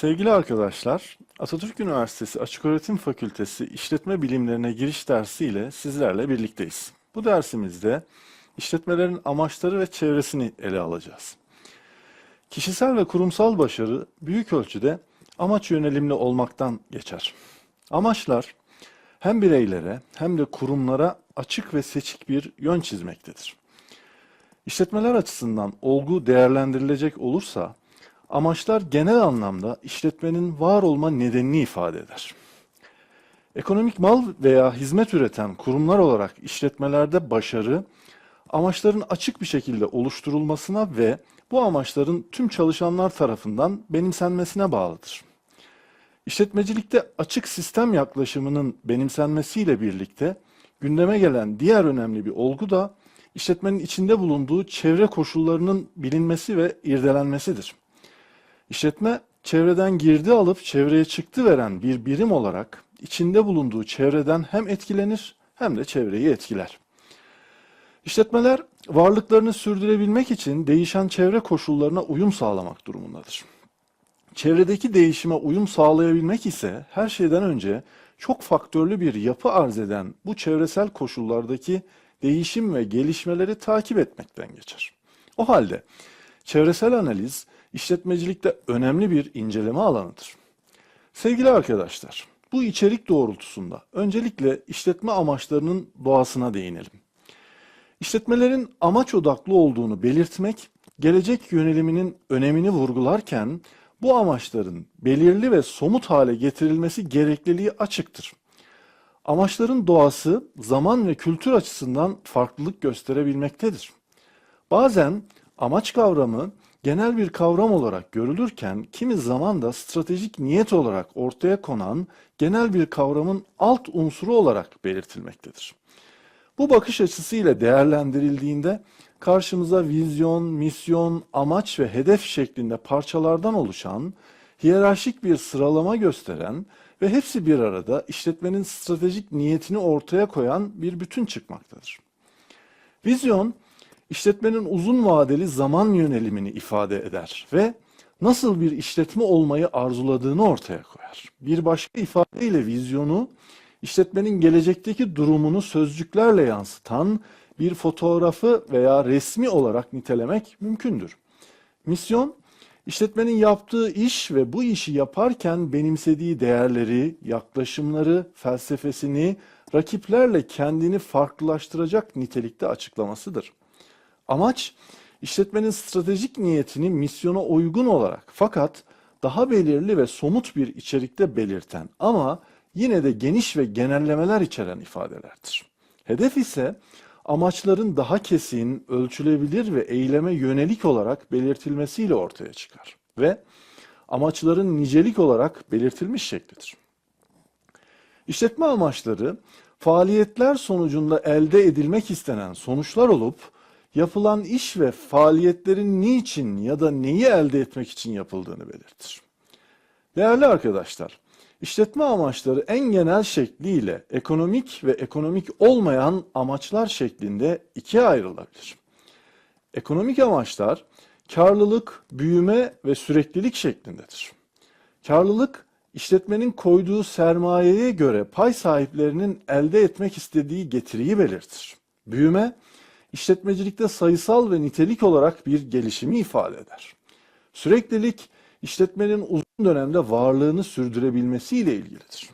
Sevgili arkadaşlar, Atatürk Üniversitesi Açıköğretim Fakültesi İşletme Bilimlerine giriş dersi ile sizlerle birlikteyiz. Bu dersimizde işletmelerin amaçları ve çevresini ele alacağız. Kişisel ve kurumsal başarı büyük ölçüde amaç yönelimli olmaktan geçer. Amaçlar hem bireylere hem de kurumlara açık ve seçik bir yön çizmektedir. İşletmeler açısından olgu değerlendirilecek olursa amaçlar genel anlamda işletmenin var olma nedenini ifade eder. Ekonomik mal veya hizmet üreten kurumlar olarak işletmelerde başarı amaçların açık bir şekilde oluşturulmasına ve bu amaçların tüm çalışanlar tarafından benimsenmesine bağlıdır. İşletmecilikte açık sistem yaklaşımının benimsenmesiyle birlikte gündeme gelen diğer önemli bir olgu da işletmenin içinde bulunduğu çevre koşullarının bilinmesi ve irdelenmesidir. İşletme çevreden girdi alıp çevreye çıktı veren bir birim olarak içinde bulunduğu çevreden hem etkilenir hem de çevreyi etkiler. İşletmeler varlıklarını sürdürebilmek için değişen çevre koşullarına uyum sağlamak durumundadır. Çevredeki değişime uyum sağlayabilmek ise her şeyden önce çok faktörlü bir yapı arz eden bu çevresel koşullardaki değişim ve gelişmeleri takip etmekten geçer. O halde çevresel analiz işletmecilikte önemli bir inceleme alanıdır. Sevgili arkadaşlar, bu içerik doğrultusunda öncelikle işletme amaçlarının doğasına değinelim. İşletmelerin amaç odaklı olduğunu belirtmek, gelecek yöneliminin önemini vurgularken bu amaçların belirli ve somut hale getirilmesi gerekliliği açıktır. Amaçların doğası zaman ve kültür açısından farklılık gösterebilmektedir. Bazen amaç kavramı genel bir kavram olarak görülürken kimi zaman da stratejik niyet olarak ortaya konan genel bir kavramın alt unsuru olarak belirtilmektedir. Bu bakış açısıyla değerlendirildiğinde karşımıza vizyon, misyon, amaç ve hedef şeklinde parçalardan oluşan, hiyerarşik bir sıralama gösteren ve hepsi bir arada işletmenin stratejik niyetini ortaya koyan bir bütün çıkmaktadır. Vizyon, işletmenin uzun vadeli zaman yönelimini ifade eder ve nasıl bir işletme olmayı arzuladığını ortaya koyar. Bir başka ifadeyle vizyonu, işletmenin gelecekteki durumunu sözcüklerle yansıtan bir fotoğrafı veya resmi olarak nitelemek mümkündür. Misyon, işletmenin yaptığı iş ve bu işi yaparken benimsediği değerleri, yaklaşımları, felsefesini rakiplerle kendini farklılaştıracak nitelikte açıklamasıdır. Amaç, işletmenin stratejik niyetini misyona uygun olarak fakat daha belirli ve somut bir içerikte belirten ama yine de geniş ve genellemeler içeren ifadelerdir. Hedef ise amaçların daha kesin, ölçülebilir ve eyleme yönelik olarak belirtilmesiyle ortaya çıkar ve amaçların nicelik olarak belirtilmiş şeklidir. İşletme amaçları faaliyetler sonucunda elde edilmek istenen sonuçlar olup yapılan iş ve faaliyetlerin niçin ya da neyi elde etmek için yapıldığını belirtir. Değerli arkadaşlar, işletme amaçları en genel şekliyle ekonomik ve ekonomik olmayan amaçlar şeklinde ikiye ayrılabilir. Ekonomik amaçlar karlılık, büyüme ve süreklilik şeklindedir. Karlılık, işletmenin koyduğu sermayeye göre pay sahiplerinin elde etmek istediği getiriyi belirtir. Büyüme, işletmecilikte sayısal ve nitelik olarak bir gelişimi ifade eder. Süreklilik, işletmenin uzun dönemde varlığını sürdürebilmesiyle ilgilidir.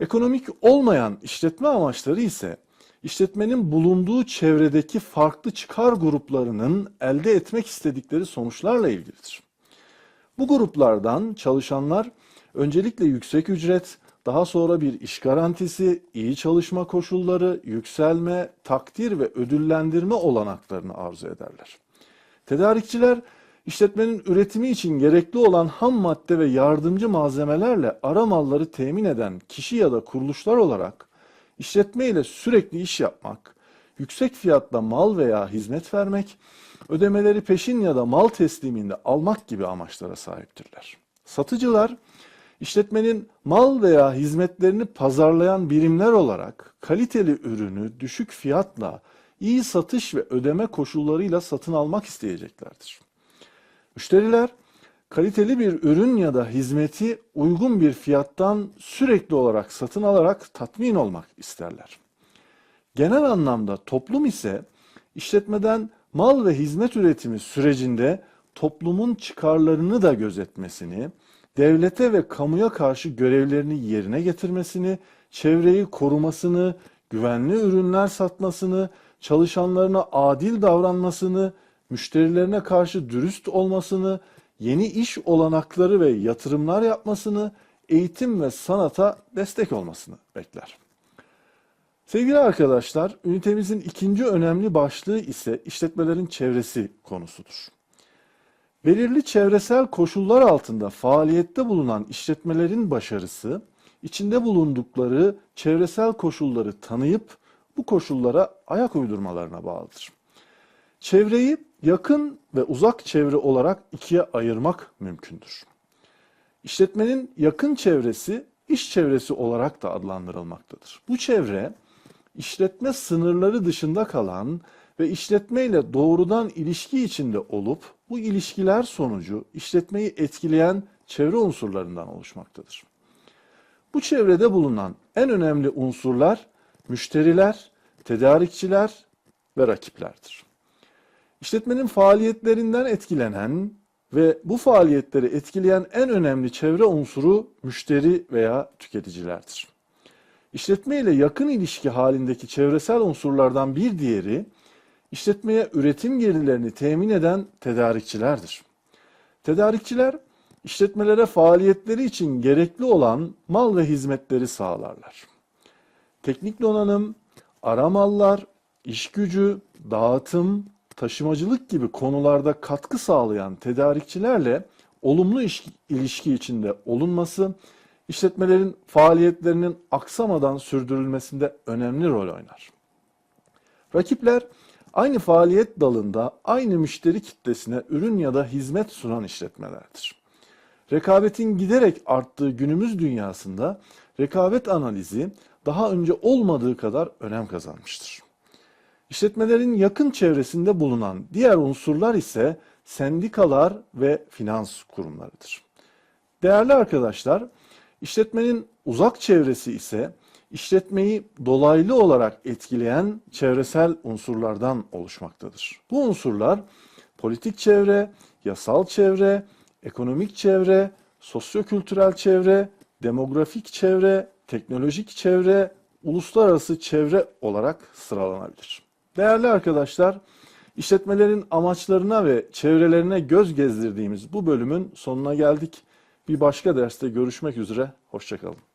Ekonomik olmayan işletme amaçları ise işletmenin bulunduğu çevredeki farklı çıkar gruplarının elde etmek istedikleri sonuçlarla ilgilidir. Bu gruplardan çalışanlar öncelikle yüksek ücret, daha sonra bir iş garantisi, iyi çalışma koşulları, yükselme, takdir ve ödüllendirme olanaklarını arzu ederler. Tedarikçiler işletmenin üretimi için gerekli olan ham madde ve yardımcı malzemelerle ara malları temin eden kişi ya da kuruluşlar olarak işletme ile sürekli iş yapmak, yüksek fiyatla mal veya hizmet vermek, ödemeleri peşin ya da mal tesliminde almak gibi amaçlara sahiptirler. Satıcılar İşletmenin mal veya hizmetlerini pazarlayan birimler olarak kaliteli ürünü düşük fiyatla, iyi satış ve ödeme koşullarıyla satın almak isteyeceklerdir. Müşteriler kaliteli bir ürün ya da hizmeti uygun bir fiyattan sürekli olarak satın alarak tatmin olmak isterler. Genel anlamda toplum ise işletmeden mal ve hizmet üretimi sürecinde toplumun çıkarlarını da gözetmesini, devlete ve kamuya karşı görevlerini yerine getirmesini, çevreyi korumasını, güvenli ürünler satmasını, çalışanlarına adil davranmasını, müşterilerine karşı dürüst olmasını, yeni iş olanakları ve yatırımlar yapmasını, eğitim ve sanata destek olmasını bekler. Sevgili arkadaşlar, ünitemizin ikinci önemli başlığı ise işletmelerin çevresi konusudur. Belirli çevresel koşullar altında faaliyette bulunan işletmelerin başarısı, içinde bulundukları çevresel koşulları tanıyıp bu koşullara ayak uydurmalarına bağlıdır. Çevreyi yakın ve uzak çevre olarak ikiye ayırmak mümkündür. İşletmenin yakın çevresi iş çevresi olarak da adlandırılmaktadır. Bu çevre işletme sınırları dışında kalan ve işletmeyle doğrudan ilişki içinde olup bu ilişkiler sonucu işletmeyi etkileyen çevre unsurlarından oluşmaktadır. Bu çevrede bulunan en önemli unsurlar müşteriler, tedarikçiler ve rakiplerdir. İşletmenin faaliyetlerinden etkilenen ve bu faaliyetleri etkileyen en önemli çevre unsuru müşteri veya tüketicilerdir. İşletme ile yakın ilişki halindeki çevresel unsurlardan bir diğeri işletmeye üretim gelirlerini temin eden tedarikçilerdir. Tedarikçiler işletmelere faaliyetleri için gerekli olan mal ve hizmetleri sağlarlar. Teknik donanım, ara mallar, iş gücü, dağıtım, taşımacılık gibi konularda katkı sağlayan tedarikçilerle olumlu iş- ilişki içinde olunması, işletmelerin faaliyetlerinin aksamadan sürdürülmesinde önemli rol oynar. Rakipler aynı faaliyet dalında aynı müşteri kitlesine ürün ya da hizmet sunan işletmelerdir. Rekabetin giderek arttığı günümüz dünyasında rekabet analizi daha önce olmadığı kadar önem kazanmıştır. İşletmelerin yakın çevresinde bulunan diğer unsurlar ise sendikalar ve finans kurumlarıdır. Değerli arkadaşlar, işletmenin uzak çevresi ise işletmeyi dolaylı olarak etkileyen çevresel unsurlardan oluşmaktadır. Bu unsurlar politik çevre, yasal çevre, ekonomik çevre, sosyokültürel çevre, demografik çevre, teknolojik çevre, uluslararası çevre olarak sıralanabilir. Değerli arkadaşlar, işletmelerin amaçlarına ve çevrelerine göz gezdirdiğimiz bu bölümün sonuna geldik. Bir başka derste görüşmek üzere, hoşçakalın.